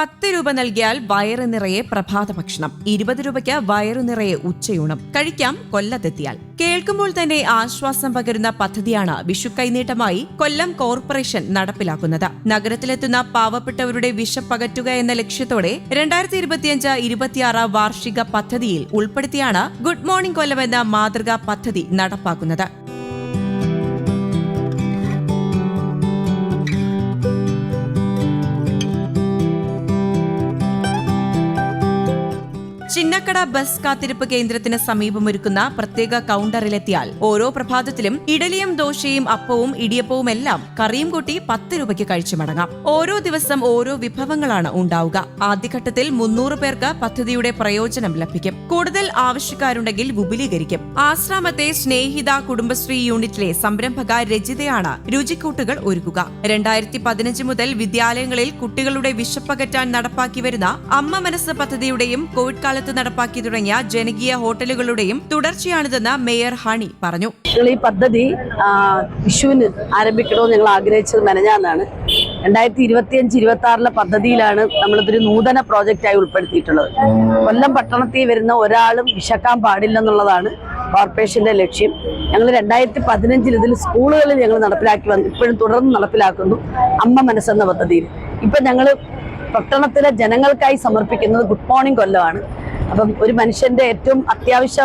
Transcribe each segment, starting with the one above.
പത്ത് രൂപ നൽകിയാൽ വയറ് നിറയെ പ്രഭാത ഭക്ഷണം. ഇരുപത് രൂപയ്ക്ക് വയറു നിറയെ ഉച്ചയൂണം. കഴിക്കാം കൊല്ലത്തെത്തിയാൽ. കേൾക്കുമ്പോൾ തന്നെ ആശ്വാസം പകരുന്ന പദ്ധതിയാണ് വിഷു കൈനീട്ടമായി കൊല്ലം കോർപ്പറേഷൻ നടപ്പിലാക്കുന്നത്. നഗരത്തിലെത്തുന്ന പാവപ്പെട്ടവരുടെ വിശപ്പകറ്റുക എന്ന ലക്ഷ്യത്തോടെ രണ്ടായിരത്തി ഇരുപത്തിയഞ്ച് ഇരുപത്തിയാറ് വാർഷിക പദ്ധതിയിൽ ഉൾപ്പെടുത്തിയാണ് ഗുഡ് മോർണിംഗ് കൊല്ലം എന്ന മാതൃകാ പദ്ധതി നടപ്പാക്കുന്നത്. ചിന്നക്കട ബസ് കാത്തിരിപ്പ് കേന്ദ്രത്തിന് സമീപമൊരുക്കുന്ന പ്രത്യേക കൗണ്ടറിലെത്തിയാൽ ഓരോ പ്രഭാതത്തിലും ഇഡലിയും ദോശയും അപ്പവും ഇടിയപ്പവും എല്ലാം കറിയും കൂട്ടി പത്ത് രൂപയ്ക്ക് കഴിച്ചു മടങ്ങാം. ഓരോ ദിവസം ഓരോ വിഭവങ്ങളാണ് ഉണ്ടാവുക. ആദ്യഘട്ടത്തിൽ മുന്നൂറ് പേർക്ക് പദ്ധതിയുടെ പ്രയോജനം ലഭിക്കും. കൂടുതൽ ആവശ്യക്കാരുണ്ടെങ്കിൽ വിപുലീകരിക്കും. ആശ്രാമത്തെ സ്നേഹിത കുടുംബശ്രീ യൂണിറ്റിലെ സംരംഭക രജിതയാണ് രുചിക്കൂട്ടുകൾ ഒരുക്കുക. രണ്ടായിരത്തി പതിനഞ്ച് മുതൽ വിദ്യാലയങ്ങളിൽ കുട്ടികളുടെ വിശപ്പകറ്റാൻ നടപ്പാക്കി വരുന്ന അമ്മ മനസ്സ് പദ്ധതിയുടെയും കോവിഡ് കാലത്ത് നടപ്പാക്കി തുടങ്ങിയ ജനകീയ ഹോട്ടലുകളുടെയും തുടർച്ചയാണിതെന്ന് മേയർ ഹണി പറഞ്ഞു. ഈ പദ്ധതി വിഷുവിന് ആരംഭിക്കണമെന്ന് ഞങ്ങൾ ആഗ്രഹിച്ചത് മെനഞ്ഞാന്നാണ്. രണ്ടായിരത്തി ഇരുപത്തിയഞ്ച് ഇരുപത്തി ആറിലെ പദ്ധതിയിലാണ് നമ്മളിതൊരു നൂതന പ്രോജക്റ്റായി ഉൾപ്പെടുത്തിയിട്ടുള്ളത്. കൊല്ലം പട്ടണത്തിൽ വരുന്ന ഒരാളും വിശക്കാൻ പാടില്ലെന്നുള്ളതാണ് കോർപ്പറേഷന്റെ ലക്ഷ്യം. ഞങ്ങൾ രണ്ടായിരത്തി പതിനഞ്ചിൽ ഇതിൽ സ്കൂളുകളിൽ ഞങ്ങൾ നടപ്പിലാക്കി വന്നു. ഇപ്പോഴും തുടർന്ന് നടപ്പിലാക്കുന്നു അമ്മ മനസ്സെന്ന പദ്ധതിയിൽ. ഇപ്പം ഞങ്ങൾ പട്ടണത്തിലെ ജനങ്ങൾക്കായി സമർപ്പിക്കുന്നത് ഗുഡ് മോർണിംഗ് കൊല്ലമാണ്. അപ്പം ഒരു മനുഷ്യന്റെ ഏറ്റവും അത്യാവശ്യ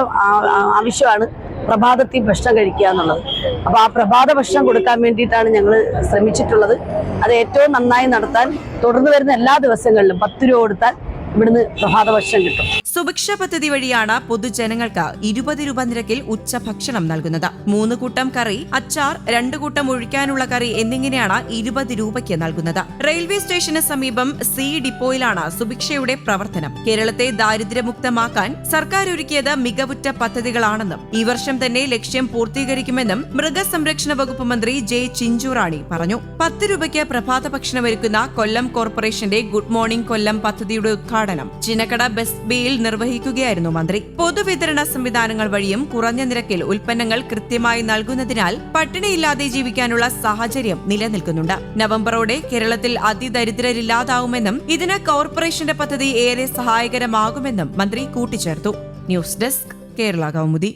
ആവശ്യമാണ് പ്രഭാതത്തിൽ ഭക്ഷണം കഴിക്കുക എന്നുള്ളത്. അപ്പൊ ആ പ്രഭാത ഭക്ഷണം കൊടുക്കാൻ വേണ്ടിയിട്ടാണ് ഞങ്ങൾ ശ്രമിച്ചിട്ടുള്ളത്. അത് ഏറ്റവും നന്നായി നടത്താൻ തുടർന്ന് വരുന്ന എല്ലാ ദിവസങ്ങളിലും പത്ത് രൂപ കൊടുത്താൽ ഇവിടുന്ന് പ്രഭാത ഭക്ഷണം കിട്ടും. സുഭിക്ഷ പദ്ധതി വഴിയാണ് പൊതുജനങ്ങൾക്ക് ഇരുപത് രൂപ നിരക്കിൽ ഉച്ചഭക്ഷണം നൽകുന്നത്. മൂന്ന് കൂട്ടം കറി അച്ചാർ രണ്ട് കൂട്ടം ഒഴിക്കാനുള്ള കറി എന്നിങ്ങനെയാണ് ഇരുപത് രൂപയ്ക്ക് നൽകുന്നത്. റെയിൽവേ സ്റ്റേഷന് സമീപം സി ഡിപ്പോയിലാണ് സുഭിക്ഷയുടെ പ്രവർത്തനം. കേരളത്തെ ദാരിദ്ര്യമുക്തമാക്കാൻ സർക്കാർ ഒരുക്കിയത് മികവുറ്റ പദ്ധതികളാണെന്നും ഈ വർഷം തന്നെ ലക്ഷ്യം പൂർത്തീകരിക്കുമെന്നും മൃഗസംരക്ഷണ വകുപ്പ് മന്ത്രി ജെ ചിഞ്ചുറാണി പറഞ്ഞു. പത്ത് രൂപയ്ക്ക് പ്രഭാത ഭക്ഷണം ഒരുക്കുന്ന കൊല്ലം കോർപ്പറേഷന്റെ ഗുഡ് മോർണിംഗ് കൊല്ലം പദ്ധതിയുടെ ഉദ്ഘാടനം. ചിന്നക്കട ബസ് ബേയിൽ നിർവഹിക്കുകയായിരുന്നു മന്ത്രി. പൊതുവിതരണ സംവിധാനങ്ങൾ വഴിയും കുറഞ്ഞ നിരക്കിൽ ഉൽപ്പന്നങ്ങൾ കൃത്യമായി നൽകുന്നതിനാൽ പട്ടിണിയില്ലാതെ ജീവിക്കാനുള്ള സാഹചര്യം നിലനിൽക്കുന്നുണ്ട്. നവംബറോടെ കേരളത്തിൽ അതിദരിദ്രരില്ലാതാവുമെന്നും ഇതിന് കോർപ്പറേഷന്റെ പദ്ധതി ഏറെ സഹായകരമാകുമെന്നും മന്ത്രി കൂട്ടിച്ചേർത്തു. News desk Kerala Kaumudi.